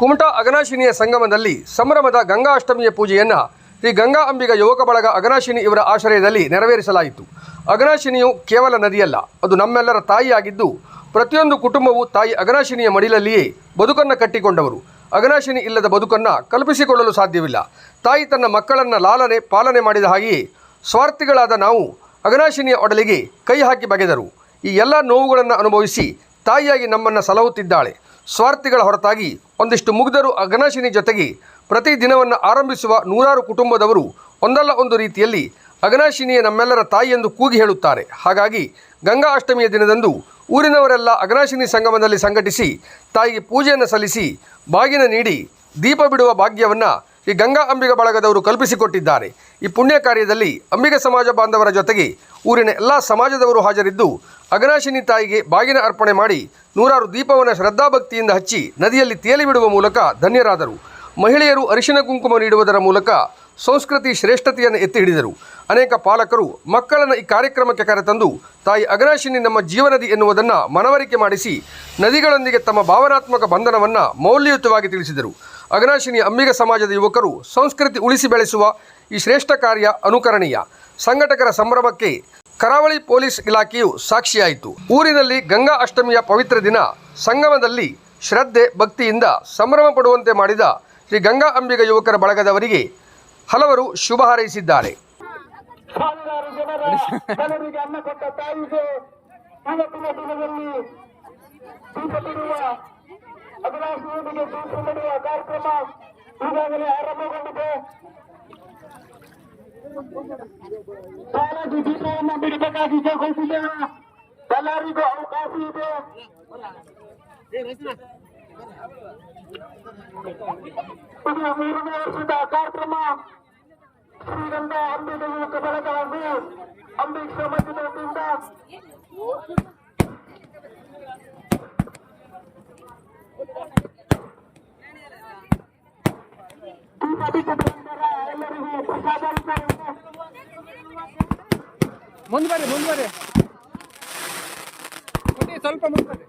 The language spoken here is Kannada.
ಕುಮಟಾ ಅಗನಾಶಿನಿಯ ಸಂಗಮದಲ್ಲಿ ಸಂಭ್ರಮದ ಗಂಗಾ ಅಷ್ಟಮಿಯ ಪೂಜೆಯನ್ನು ಶ್ರೀ ಗಂಗಾ ಅಂಬಿಗ ಯುವಕ ಬಳಗ ಅಗನಾಶಿನಿ ಇವರ ಆಶ್ರಯದಲ್ಲಿ ನೆರವೇರಿಸಲಾಯಿತು. ಅಗನಾಶಿನಿಯು ಕೇವಲ ನದಿಯಲ್ಲ, ಅದು ನಮ್ಮೆಲ್ಲರ ತಾಯಿಯಾಗಿದ್ದು, ಪ್ರತಿಯೊಂದು ಕುಟುಂಬವು ತಾಯಿ ಅಗನಾಶಿನಿಯ ಮಡಿಲಲ್ಲಿಯೇ ಬದುಕನ್ನು ಕಟ್ಟಿಕೊಂಡವರು. ಅಗನಾಶಿನಿ ಇಲ್ಲದ ಬದುಕನ್ನು ಕಲ್ಪಿಸಿಕೊಳ್ಳಲು ಸಾಧ್ಯವಿಲ್ಲ. ತಾಯಿ ತನ್ನ ಮಕ್ಕಳನ್ನು ಲಾಲನೆ, ಪಾಲನೆ ಮಾಡಿದ ಹಾಗೆಯೇ ಸ್ವಾರ್ಥಿಗಳಾದ ನಾವು ಅಗನಾಶಿನಿಯ ಒಡಲಿಗೆ ಕೈ ಹಾಕಿ ಬಗೆದರು. ಈ ಎಲ್ಲ ನೋವುಗಳನ್ನು ಅನುಭವಿಸಿ ತಾಯಿಯಾಗಿ ನಮ್ಮನ್ನು ಸಲಹುತ್ತಿದ್ದಾಳೆ. ಸ್ವಾರ್ಥಿಗಳ ಹೊರತಾಗಿ ಒಂದಿಷ್ಟು ಮುಗ್ಧರು ಅಗ್ನಾಶಿನಿ ಜೊತೆಗೆ ಪ್ರತಿ ದಿನವನ್ನು ಆರಂಭಿಸುವ ನೂರಾರು ಕುಟುಂಬದವರು ಒಂದಲ್ಲ ಒಂದು ರೀತಿಯಲ್ಲಿ ಅಗ್ನಾಶಿನಿಯೇ ನಮ್ಮೆಲ್ಲರ ತಾಯಿ ಎಂದು ಕೂಗಿ ಹೇಳುತ್ತಾರೆ. ಹಾಗಾಗಿ ಗಂಗಾ ಅಷ್ಟಮಿಯ ದಿನದಂದು ಊರಿನವರೆಲ್ಲ ಅಗ್ನಾಶಿನಿ ಸಂಗಮದಲ್ಲಿ ಸಂಘಟಿಸಿ ತಾಯಿಗೆ ಪೂಜೆಯನ್ನು ಸಲ್ಲಿಸಿ ಬಾಗಿನ ನೀಡಿ ದೀಪ ಬಿಡುವ ಭಾಗ್ಯವನ್ನು ಈ ಗಂಗಾ ಅಂಬಿಗ ಬಳಗದವರು ಕಲ್ಪಿಸಿಕೊಟ್ಟಿದ್ದಾರೆ. ಈ ಪುಣ್ಯ ಕಾರ್ಯದಲ್ಲಿ ಅಂಬಿಗ ಸಮಾಜ ಬಾಂಧವರ ಜೊತೆಗೆ ಊರಿನ ಎಲ್ಲ ಸಮಾಜದವರು ಹಾಜರಿದ್ದು ಅಗನಾಶಿನಿ ತಾಯಿಗೆ ಬಾಗಿನ ಅರ್ಪಣೆ ಮಾಡಿ ನೂರಾರು ದೀಪವನ್ನು ಶ್ರದ್ಧಾಭಕ್ತಿಯಿಂದ ಹಚ್ಚಿ ನದಿಯಲ್ಲಿ ತೇಲಿ ಬಿಡುವ ಮೂಲಕ ಧನ್ಯರಾದರು. ಮಹಿಳೆಯರು ಅರಿಶಿನ ಕುಂಕುಮ ನೀಡುವುದರ ಮೂಲಕ ಸಂಸ್ಕೃತಿ ಶ್ರೇಷ್ಠತೆಯನ್ನು ಎತ್ತಿ ಹಿಡಿದರು. ಅನೇಕ ಪಾಲಕರು ಮಕ್ಕಳನ್ನು ಈ ಕಾರ್ಯಕ್ರಮಕ್ಕೆ ಕರೆತಂದು ತಾಯಿ ಅಗನಾಶಿನಿ ನಮ್ಮ ಜೀವನದಿ ಎನ್ನುವುದನ್ನು ಮನವರಿಕೆ ಮಾಡಿಸಿ ನದಿಗಳೊಂದಿಗೆ ತಮ್ಮ ಭಾವನಾತ್ಮಕ ಬಂಧನವನ್ನು ಮೌಲ್ಯಯುತವಾಗಿ ತಿಳಿಸಿದರು. ಅಗನಾಶಿನಿ ಅಂಬಿಗ ಸಮಾಜದ ಯುವಕರು ಸಂಸ್ಕೃತಿ ಉಳಿಸಿ ಬೆಳೆಸುವ ಈ ಶ್ರೇಷ್ಠ ಕಾರ್ಯ ಅನುಕರಣೀಯ. ಸಂಘಟಕರ ಸಂಭ್ರಮಕ್ಕೆ ಕರಾವಳಿ ಪೊಲೀಸ್ ಇಲಾಖೆಯು ಸಾಕ್ಷಿಯಾಯಿತು. ಊರಿನಲ್ಲಿ ಗಂಗಾ ಅಷ್ಟಮಿಯ ಪವಿತ್ರ ದಿನ ಸಂಗಮದಲ್ಲಿ ಶ್ರದ್ಧೆ, ಭಕ್ತಿಯಿಂದ ಸಂಭ್ರಮ ಪಡುವಂತೆ ಮಾಡಿದ ಶ್ರೀ ಗಂಗಾ ಅಂಬಿಗ ಯುವಕರ ಬಳಗದವರಿಗೆ ಹಲವರು ಶುಭ ಹಾರೈಸಿದ್ದಾರೆ. ಅನ್ನ ಕೊಟ್ಟ ತಾಯಿಗೆ ಇವತ್ತಿನ ದಿನದಲ್ಲಿ ದೀಪ ಬಿಡುವ ಅಭಿಲಾಷಿಯೊಂದಿಗೆ ದೀಪ ಬಿಡುವ ಕಾರ್ಯಕ್ರಮ ಈಗಾಗಲೇ ಆರಂಭಗೊಂಡಿದೆ ಸಾಲಾಗಿ ದೀಪವನ್ನು ಬಿಡಬೇಕಾಗಿ ಘೋಷಿಸಿದ್ದೇವೆ ಎಲ್ಲರಿಗೂ ಅವಕಾಶ ಇದೆ ಇದು ಮೂರನೇ ವರ್ಷದ ಕಾರ್ಯಕ್ರಮ ಶ್ರೀಗಂಧ ಅಂಬಿಗ ಯುವಕ ಬಳಗವಾಗಿ ಅಂಬಿಗ ಸಮಾಜದ ವತಿಯಿಂದ ಮುಂದೆ ಬರ್ರಿ ಮುಂದೆ ಬರ್ರಿ ಸ್ವಲ್ಪ ಮುಂದೆ ಬರ್ರಿ